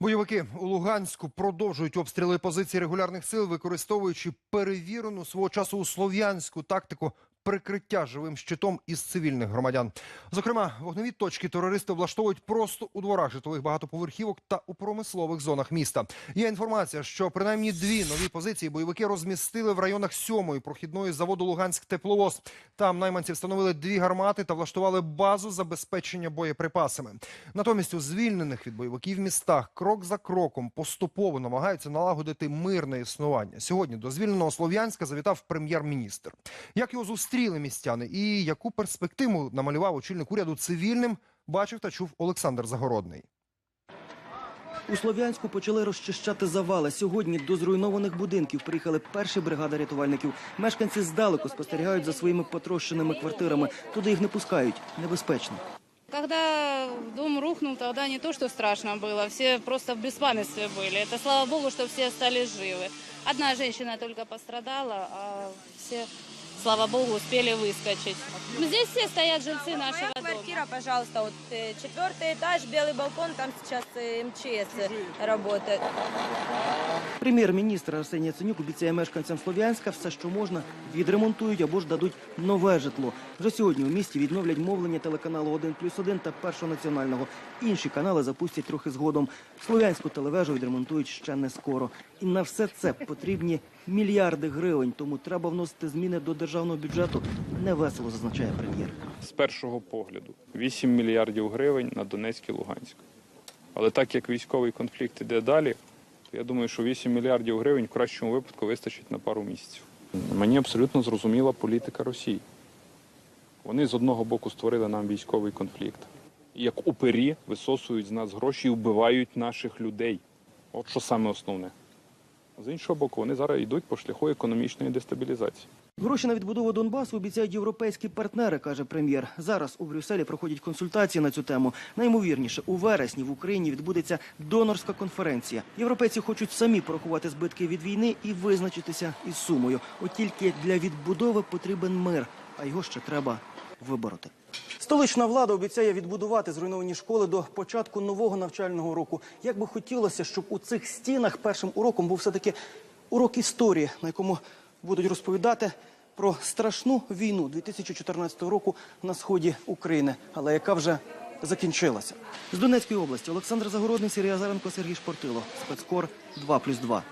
Бойовики у Луганську продовжують обстріли позицій регулярних сил, використовуючи перевірену свого часу у слов'янську тактику прикриття живим щитом із цивільних громадян. Зокрема, вогневі точки терористи облаштовують просто у дворах житлових багатоповерхівок та у промислових зонах міста. Є інформація, що принаймні дві нові позиції бойовики розмістили в районах сьомої прохідної заводу Луганськ тепловоз. Там найманці встановили дві гармати та влаштували базу забезпечення боєприпасами. Натомість у звільнених від бойовиків містах крок за кроком поступово намагаються налагодити мирне існування. Сьогодні до звільненого Слов'янська завітав прем'єр-міністр. Як його зустріли містяни і яку перспективу намалював очільник уряду цивільним, бачив та чув Олександр Загородний. У Слов'янську почали розчищати завали. Сьогодні до зруйнованих будинків приїхали перші бригади рятувальників. Мешканці здалеку спостерігають за своїми потрощеними квартирами. Туди їх не пускають. Небезпечно. Когда дом рухнул, тогда не то, что страшно было, все просто в беспамятстве были. Это слава богу, что все остались живы. Одна женщина только пострадала, а все, слава богу, успели выскочить. Здесь все стоят жильцы нашего Моя дома. квартира, пожалуйста, вот э, четвертый этаж, белый балкон, там сейчас э, МЧС работает. Прем'єр-міністр Арсеній Яценюк обіцяє мешканцям Слов'янська все, що можна, відремонтують або ж дадуть нове житло. Вже сьогодні у місті відновлять мовлення телеканалу 1 плюс 1 та першого національного. Інші канали запустять трохи згодом. Слов'янську телевежу відремонтують ще не скоро. І на все це потрібні мільярди гривень. Тому треба вносити зміни до державного бюджету. Невесело, зазначає прем'єр. з першого погляду 8 мільярдів гривень на Донецьк і Луганськ. Але так як військовий конфлікт іде далі, то я думаю, що 8 мільярдів гривень в кращому випадку вистачить на пару місяців. Мені абсолютно зрозуміла політика Росії. Вони з одного боку створили нам військовий конфлікт. Як упері висосують з нас гроші і вбивають наших людей. От що саме основне. З іншого боку, вони зараз йдуть по шляху економічної дестабілізації. Гроші на відбудову Донбасу обіцяють європейські партнери, каже прем'єр. Зараз у Брюсселі проходять консультації на цю тему. Наймовірніше, у вересні в Україні відбудеться донорська конференція. Європейці хочуть самі порахувати збитки від війни і визначитися із сумою. От тільки для відбудови потрібен мир, а його ще треба вибороти. Столична влада обіцяє відбудувати зруйновані школи до початку нового навчального року. Як би хотілося, щоб у цих стінах першим уроком був все-таки урок історії, на якому будуть розповідати про страшну війну 2014 року на сході України, але яка вже закінчилася. З Донецької області Олександр Загородний, Сергій Азаренко, Сергій Шпортило. Спецкор 2+,2.